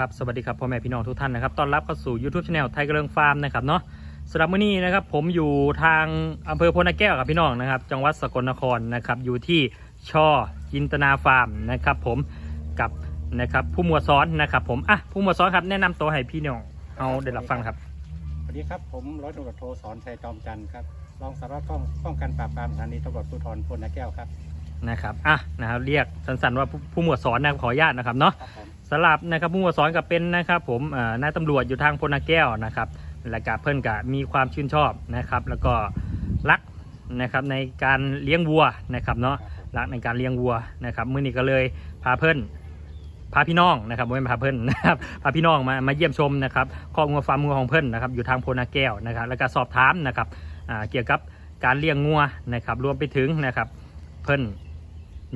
ครับสวัสดีครับพ่อแม่พี่น้องทุกท่านนะครับต้อนรับเข้าสู่ YouTube Channel ไทยกระเลิงฟาร์มนะครับเนาะสำหรับมื้อนี้นะครับผมอยู่ทางอำเภอโพนาแก้วครับพี่น้องนะครับจังหวัดสกลนครนะครับอยู่ที่ช่อจินตนาฟาร์มนะครับผมกับนะครับผู้หมวดซ้อนนะครับผมอะผู้หมวดซ้อนครับแนะนำตัวให้พี่น้องเอาได้รับฟังครับ สวัสดีครับผมร้อยตำรวจโทสอนชัยจอมจันทร์ครับรองสารวัตรป้องป้องกันปราบปรามสถานีตำรวจภูธรพลนาแก้วครับ นะครับอะนะครับเรียกสั้นๆว่าผู้ผู้หมวดซ้อนนะครับขออนุญาตนะครับเนาะครับผมสลับนะครับผู้หมวดสอนกับเป็นนะครับผมเอ่อนายตำรวจอยู่ทางพลนาแก้วนะครับและกาเพื่อนกะมีความชื่นชอบนะครับ แล้วก็รักนะครับในการเลี้ยงวัวนะครับเนาะครับผมรักในการเลี้ยงวัวนะครับมื่อนี้ก็เลยพาเพื่อนพาพี่น้องนะครับไม่ใช่พาเพื่อนนะครับพาพี่น้องมามาเยี่ยมชมนะครับข้อมูลฟาร์มงัวของเพื่อนนะครับอยู่ทางพลนาแก้วนะครับ แล้วก็สอบถามนะครับอ่าเกี่ยวกับการเลี้ยงงัวนะครับ รวมไปถึงนะครับเพื่อน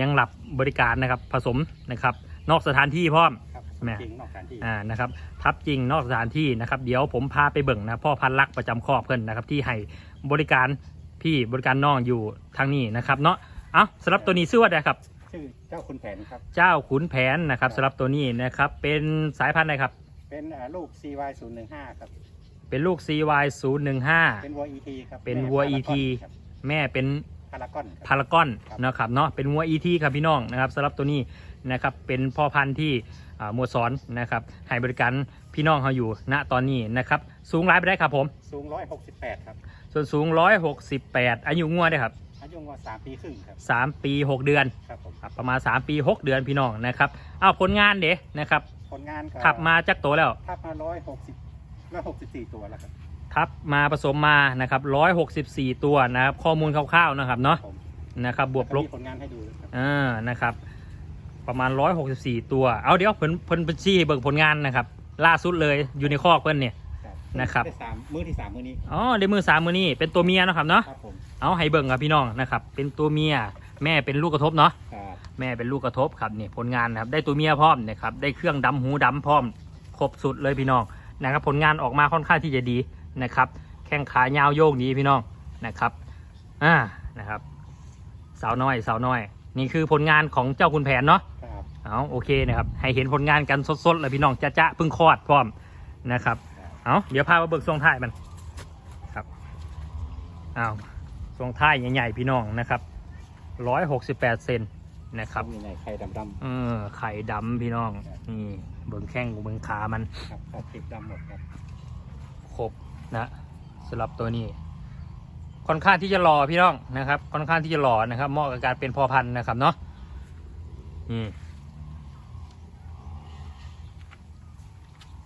ยังหลับบริการนะครับผสมนะครับ นอกสถานที่พร้อม ครับแม่ จริงนอกสถานที่อ่านะครับทับจริงนอกสถานที่นะครับ เดี๋ยวผมพาไปเบิ่งนะพ่อพันลักษณ์ประจำครอบเพิ่นนะครับ ที่ให้บริการพี่บริการน้องอยู่ทางนี้นะครับ เนาะเอาสำหรับตัวนี้ชื่อว่าอะไรครับ ชื่อเจ้าคุณแผนครับ เจ้าขุนแผนนะครับสำหรับตัวนี้นะครับ เป็นสายพันธุ์อะไรครับ เป็นอ่าลูก CY 0 1 5 ครับ เป็นลูก CY 0 1 5เป็นวัว ET ครับเป็นวัวแม่ ET ครับแม่เป็น พารากอนครับพารากอนครับนะครับเนาะเป็นวัว ET ครับพี่น้องนะครับสำหรับตัวนี้นะครับเป็นพ่อพันธุ์ที่อ่าหมวดสอนนะครับให้บริการพี่น้องเขาอยู่ณตอนนี้นะครับสูงร้ายไปได้ครับผมสูง 168 ครับ ส่วนสูง 168 อายุงัวเด้อครับอายุวัว3ปีครึ่งครับ3ปี 6 เดือนครับผมครับประมาณ 3 ปี 6 เดือนพี่น้องนะครับอ้าวผลงานเด้นะครับผลงานก็ทับมาจากโตแล้วทับมา160 164 ตัวแล้วครับ ทับมาผสมมานะครับ164ตัวนะครับ ข้อมูลคร่าวๆนะครับเนาะผมนะครับ บวกลบมีผลงานให้ดูครับอ่านะครับ ประมาณ164ตัว เอาเดี๋ยวเพิ่นเพิ่นเพิ่นชี้ให้เบิ่งผลงานนะครับ ล่าสุดเลยอยู่ในคอกเพิ่นเนี่ยครับนะครับ ได้สามมือที่สามมือนี้อ๋อได้มือสามมือนี่เป็นตัวเมียเนาะครับเนาะครับผมเอาให้เบิ่งครับพี่น้องนะครับ เป็นตัวเมียแม่เป็นลูกกระทบเนาะ ครับแม่เป็นลูกกระทบครับนี่ผลงานนะครับได้ตัวเมียพร้อมนะครับได้เครื่องดำหูดำพร้อม ครบสุดเลยพี่น้องนะครับผลงานออกมาค่อนข้างที่จะดี นะครับ แข้งขายาวโยกดีพี่น้องนะครับอ่านะครับ สาวน้อยสาวน้อย นี่คือผลงานของเจ้าคุณแผนเนาะครับเอาโอเคนะครับ ให้เห็นผลงานกันสดๆเลยพี่น้องจะจะเพิ่งคลอดพร้อมนะครับเอาเดี๋ยวพามาเบิกทรงท้ายมันครับเอาทรงท้ายใหญ่ๆพี่น้องนะครับร้อยหกสิบแปดเซนนะครับมีไงไข่ดำๆเออไข่ดำพี่น้อง นี่เบิ้งแข้งเบิ้งขามันครับขอบติดดำหมดครับครบ นะสำหรับตัวนี้ ค่อนข้างที่จะหล่อพี่น้องนะครับ ค่อนข้างที่จะหล่อนะครับเหมาะกับการเป็นพ่อพันธุ์นะครับเนาะนี่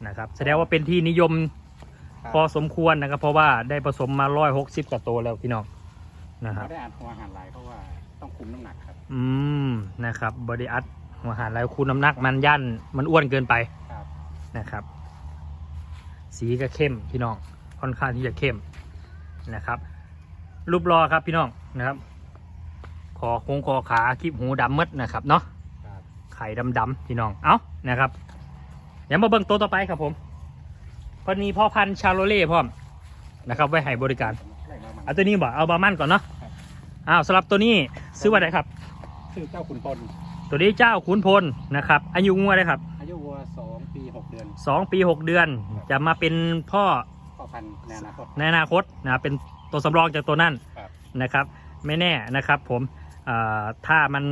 นะครับแสดงว่าเป็นที่นิยมครับพอสมควรนะครับ เพราะว่าได้ผสมมาร้อยหกสิบกว่าตัวแล้วพี่น้องนะครับไม่ได้อ่านหัวอาหารหลายเพราะว่าต้องคุมน้ำหนักครับ อืมนะครับบริอัดหัวหารแล้วคูณน้ำหนักมันย่านมันอ้วนเกินไปครับนะครับ สีก็เข้มพี่น้อง ค่อนข้างที่จะเข้มนะครับ รูปรอครับพี่น้องนะครับคอโค้งคอขาคลิปหูดำมืดนะครับเนาะครับไข่ดำๆพี่น้องเอานะครับเดี๋ยวมาเบิ่งตัวต่อไปครับผมเพนมีพ่อพันธุ์ชาโลเล่พร้อมนะครับไว้ให้บริการไล่มามันเอาตัวนี้บอกเอาบามันก่อนเนาะครับอ้าวสำหรับตัวนี้ซื้อว่าไดครับชื่อเจ้าขุนพลตัวนี้เจ้าขุนพลนะครับอายุงัวได้ครับอายุวัวสองปีหกเดือนสองปีหกเดือน จะมาเป็นพ่อ พ่อพันธุ์ในอนาคต ในอนาคตนะเป็นตัวสำรองจากตัวนั่นครับ นะครับ ไม่แน่นะครับ ผมอ่าถ้ามัน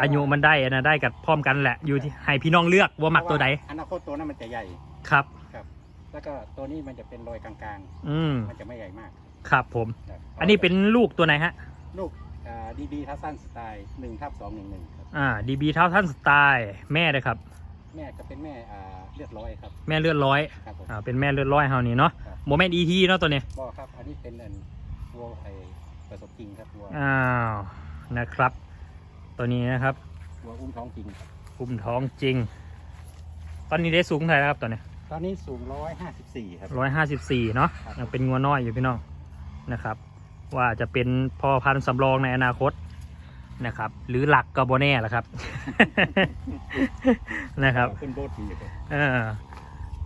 อายุมันได้นะได้กับพร้อมกันแหละอยู่ที่ให้พี่น้องเลือกว่ามักตัวใดอนาคตตัวนั้นมันจะใหญ่ครับ ครับ แล้วก็ตัวนี้มันจะเป็นรอยกลางอืมๆ มันจะไม่ใหญ่มากครับผม ครับอันนี้เป็นลูกตัวไหนฮะ ลูกดีบีทัสซันสไตล์หนึ่งทับสองหนึ่งหนึ่งครับ อ่าดีบีเท้าท่านสไตล์แม่เลยครับ แม่จะเป็นแม่อ่าเลือดร้อยครับแม่เลือดร้อยครับผม อ่าเป็นแม่เลือดร้อยเฮานี่เนาะครับ โมเมนต์อีทีเนาะตัวนี้ก็ครับ อันนี้เป็นอันวัวไอประสบจริงครับวัวอ้าวนะครับ ตัวนี้นะครับวัวอุ้มท้องจริงครับกลุ่มท้องจริง ตอนนี้ได้สูงเท่าไหร่ครับตอนนี้ตอนนี้สูงร้อยห้าสิบสี่ครับ ร้อยห้าสิบสี่เนาะครับ ยังเป็นงัวน้อยอยู่พี่น้องนะครับ ว่าจะเป็นพ่อพันธุ์สำรองในอนาคต นะครับ หรือหลักก็โบแน่แหละครับ นะครับขึ้นโบสถ์ดีครับเออ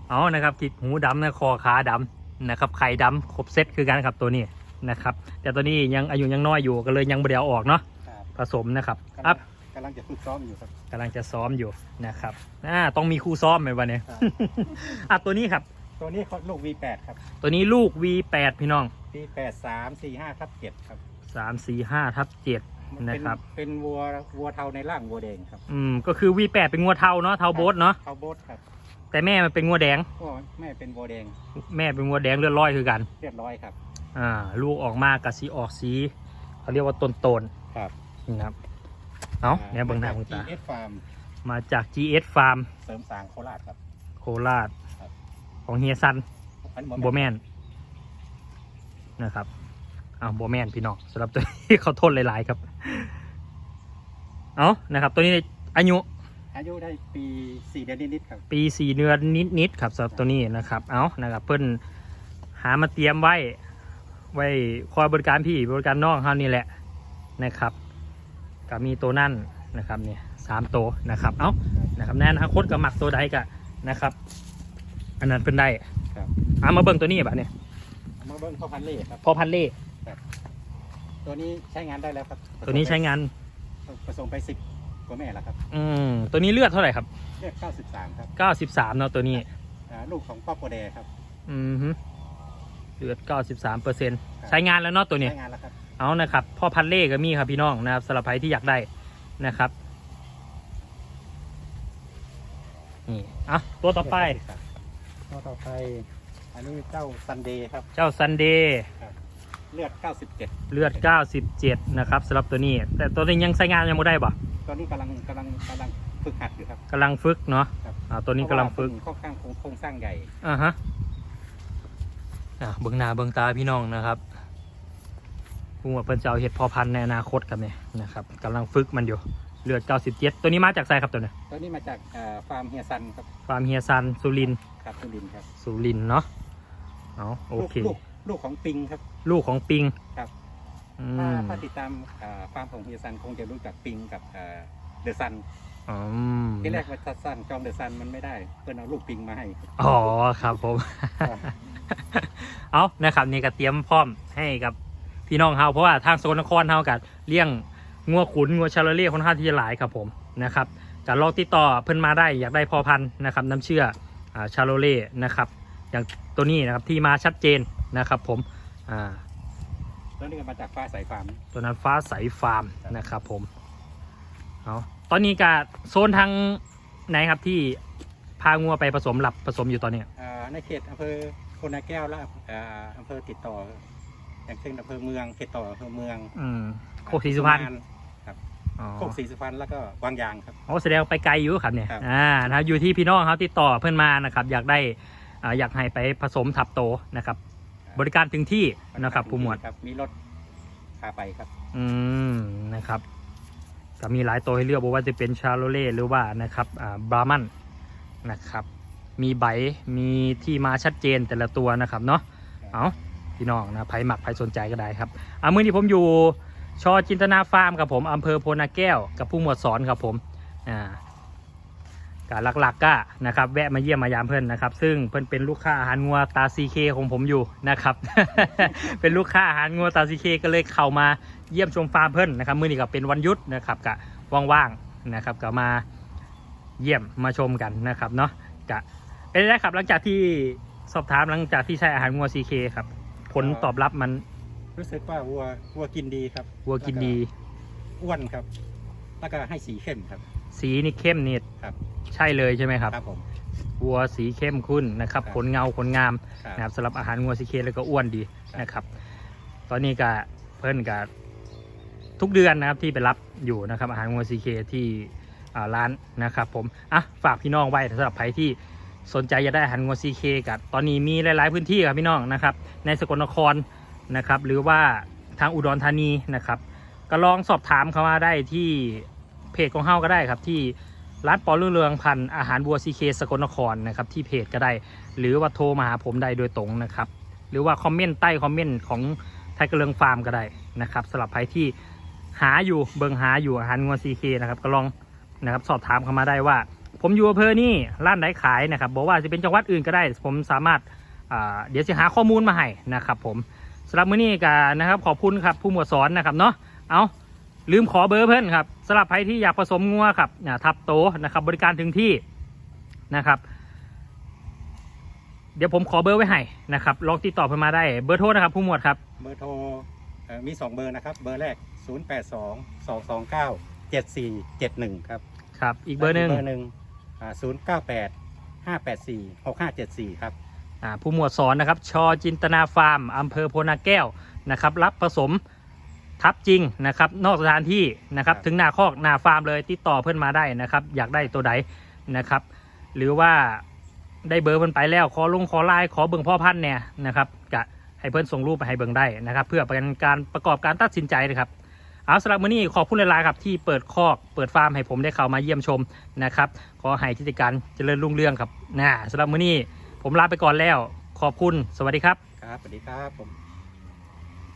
เอานะครับกิดหูดำนะคอขาดำนะครับไข่ดำครบเซตคือกันครับตัวนี้นะครับ แต่ตัวนี้ยังอายุยังน้อยอยู่ก็เลยยังไม่ได้เอาออกเนาะครับผสมนะครับกำลัอังพกำลังจะฝึกซ้อมอยู่ครับกำลังจะซ้อมอยู่นะครับอ่าต้องมีคู่ซ้อมไหมวันนี้ครับอะตัวนี้ครับ ตัวนี้เขาลูก V8 ครับ ตัวนี้ลูก V8 พี่น้อง V8 3 4 5ทับ7ครับ3 4 5ทับ7 มันะครับ เป็นวัววัวเทาในร่างวัวแดงครับอืมก็คือ V8 เป็นงัวเทาเนาะเทาโบสเนาะเทาโบสครับแต่แม่มันเป็นงัวแดง ก็แม่เป็นวัวแดงแม่เป็นงัวแดงเลือดร้อยคือกันเรียบร้อยครับ อ่าลูกออกมากะสีออกสีเขาเรียกว่าต้นตนครับๆนี่ครับเอาเนี่ยเบิ่งหน้าเบิ่งตา เอสฟาร์มมาจาก GS Farm เสริมสางโคราชครับ โคราชครับ ของเฮียซันอันโบแมนนะครับอ้าวโบแมนพี่น้องสำหรับตัวนี้ เขาโทษหลาย ๆ ครับ เอานะครับตัวนี้อายุอายุได้ปี4เดือนนิดๆครับ ปีสี่เดือนนิดๆครับสำหรับตัวนี้นะครับเอานะครับเพิ่นหามาเตรียมไว้ไว้คอยบริการพี่บริการน้องเขานี่แหละนะครับก็มีตัวนั่นนะครับเนี่ยสามตัวนะครับเอานะครับแน่นอนาคตกับหมักตัวใดกะนะครับ อันนั้นเพิ่นได้ครับเอามาเบิ่งตัวนี้แบบเนี่ยเอามาเบิ้งพ่อพันธุ์เล่ครับพอพันเล่ตัวนี้ใช้งานได้แล้วครับ ตัวนี้ใช้งาน ผสมไป10กว่าแม่แล้วครับอืมตัวนี้เลือดเท่าไหร่ครับเรียก93ครับเก้าสิบสามเนาะตัวนี้ อ่าลูกของพ่อโปรแดครับอืมฮึเลือดเก้าสิบสามเปอร์เซ็นใช้งานแล้วเนาะตัวนี้ใช้งานแล้วครับ เอานะครับพ่อพันเล่ก็มีครับพี่น้องนะครับสำหรับใครที่อยากได้นะครับนี่อะตัวต่อไป ตัวต่อไป อันนี้เจ้าซันเดย์ครับ เจ้าซันเดย์ เลือด 97 เลือด 97 นะครับสำหรับตัวนี้ แต่ตัวนี้ยังใช้งานยังไม่ได้บ่ตอนนี้กำลังกำลังกำลังฝึกหัดอยู่ครับ กำลังฝึกเนาะครับ อ่าตัวนี้กำลังฝึก เพราะว่าค่อนข้างโครงโครงสร้างใหญ่ อ่าฮะ อะเบื้องหน้าเบื้องตาพี่น้องนะครับผู้ว่าเพิ่นจะเอาเห็ดพอพันธุ์ในอนาคตครับเนี่ยนะครับกำลังฝึกมันอยู่ เลือด 97 ตัวนี้มาจากไซครับตัวเนี้ตัวนี้มาจากเอ่อฟาร์มเฮียซันครับฟาร์มเฮียซันสุรินทร์ครับสุรินทร์ครับสุรินทร์เนาะเอาโอเค ลูกลูก ลูกของปิงครับ ลูกของปิงครับ อืถ้ามถ้าติดตามเอ่อฟาร์มของเฮียซันคงจะรู้จักปิงกับเดอะซันอืมที่แรกว่าจะสั้นจอมเดอะซันมันไม่ได้ เพื่อนเอาลูกปิงมาให้อ๋อครับผมเอานะครับนี่ก็เตรียมพร้อมให้กับพี่น้องเฮาเพราะว่าทางโซนนครเฮากับเลี้ยงงัวขุนงัวชาโลเล่ค่อนข้างที่จะหลายครับผมนะครับก็ลองติดต่อเพิ่นมาได้อยากได้พอพันธุ์นะครับน้ำเชื่ออ่าชาโลเล่นะครับอย่างตัวนี้นะครับที่มาชัดเจน นะครับผมอ่าแล้วนี่ก็มาจากฟ้าสายฟาร์มตัวนั้นฟ้าใสฟาร์มนะครับผมเอาตอนนี้ก็โซนทางไหนครับที่พางัวไปผสมหลับผสมอยู่ตอนนี้อ่าในเขตอำเภอโคนนาแก้วและอ่าอำเภอติดต่อ อย่างเช่นอำเภอเมืองเขตต่ออำเภอเมืองอืมโคกศรีสุพรรณอ๋อโคกศรีสุพรรณแล้วก็วางยางครับโอ้แสดงว่าไปไกลอยู่ครับเนี่ยครับ อ่านะครับอยู่ที่พี่น้องเขาติดต่อเพื่อนมานะครับ อยากได้อ่าอยากให้ไปผสมทับโตนะครับ บริการถึงที่นะครับผู้หมวดครับ มีรถพาไปครับ อืมนะครับก็มีหลายตัวให้เลือกบอกว่าจะเป็นชาโลเล่หรือว่านะครับอ่าบรามันนะครับ มีใบมีที่มาชัดเจนแต่ละตัวนะครับเนาะเอาพี่น้องนะไผหมักไผสนใจก็ได้ครับอ่ามื่อนี้ผมอยู่ชอจินตนาฟาร์มกับผมอำเภอโพนาแก้วกับผู้หมวดสอนครับผมอ่า การหลักๆก็นะครับแวะมาเยี่ยมมายามเพื่อนนะครับซึ่งเพื่อนเป็นลูกค้าอาหารงัวตาซีเคของผมอยู่นะครับ เป็นลูกค้าอาหารงัวตาซีเคก็เลยเข้ามาเยี่ยมชมฟาร์มเพื่อนนะครับมื่อนี้ก็เป็นวันหยุดนะครับกะว่างๆนะครับก็มาเยี่ยมมาชมกันนะครับเนาะกะเป็นไงครับหลังจากที่สอบถามหลังจากที่ใช้อาหารงัวซีเคครับผลตอบรับมันรู้สึกว่าวัววัวกินดีครับวัวกินดีอ้วนครับ แล้วก็ให้สีเข้มครับ สีนี่เข้มนี่ครับ ใช่เลยใช่ไหมครับครับผม วัวสีเข้มขึ้นนะครับครับขนเงาขนงามครับนะครับสำหรับอาหารงัวซีเคแล้วก็อ้วนดีครับ นะครับ ตอนนี้ก็เพิ่นกับทุกเดือนนะครับที่ไปรับอยู่นะครับอาหารงัวซีเคที่อ่าร้านนะครับ ผมอะฝากพี่น้องไว้สำหรับใครที่สนใจจะได้อาหารงัวซีเคกับตอนนี้มีหลาย ๆ พื้นที่ครับพี่น้องนะครับ ในสกลนครนะครับ หรือว่าทางอุดรธานีนะครับ ก็ลองสอบถามเขามาได้ที่เพจของเฮาก็ได้ครับที่ ร้านปอเรืองพันธ์อาหารบัวซีเคสกลนครนะครับที่เพจก็ได้ หรือว่าโทรมาหาผมได้โดยตรงนะครับ หรือว่าคอมเมนต์ใต้คอมเมนต์ของไทยกระเลืองฟาร์มก็ได้นะครับสำหรับใครที่หาอยู่เบิงหาอยู่อาหารงัวซีเคนะครับก็ลองนะครับสอบถามเข้ามาได้ว่า ผมอยู่อำเภอนี่ร้านไหนขายนะครับบอกว่าจะเป็นจังหวัดอื่นก็ได้ ผมสามารถอ่าเดี๋ยวจะหาข้อมูลมาให้นะครับผมสำหรับมื้อนี้ก็นะครับขอบคุณครับผู้หมวดสอนนะครับเนาะเอา ลืมขอเบอร์เพื่อนครับสำหรับใครที่อยากผสมงัวครับอ่าทับโตนะครับ บริการถึงที่นะครับ เดี๋ยวผมขอเบอร์ไว้ให้นะครับลองติดต่อเพิ่นมาได้เบอร์โทรนะครับ ผู้หมวดครับ เบอร์โทรเอ่อมี 2 เบอร์นะครับ เบอร์แรก 0 8 2 2 2 9 7 4 7 1 ครับครับ อีกเบอร์หนึ่งเบอร์หนึ่ง0 9 8 5 8 4 6 5 7 4ครับอ่าผู้หมวดสอนนะครับ ชอจินตนาฟาร์มอำเภอโพนาแก้วนะครับ รับผสม ทับจริงนะครับ นอกสถานที่นะครับครับถึงหน้าคอกหน้าฟาร์มเลยติดต่อเพื่อนมาได้นะครับ อยากได้ตัวใดนะครับ หรือว่าได้เบอร์เพิ่นไปแล้วขอลงขอไลน์ขอเบิ่งพ่อพันธุ์เนี่ยนะครับกะให้เพื่อนส่งรูปไปให้เบิ่งได้นะครับ เพื่อเป็นการประกอบการตัดสินใจนะครับเอาสำหรับมื้อนี้ขอบคุณหลายๆครับที่เปิดคอกเปิดฟาร์มให้ผมได้เข้ามาเยี่ยมชมนะครับขอให้กิจการเจริญรุ่งเรืองครับนะสำหรับมื้อนี้ผมลาไปก่อนแล้ว ขอบคุณสวัสดีครับ ครับสวัสดีครับผม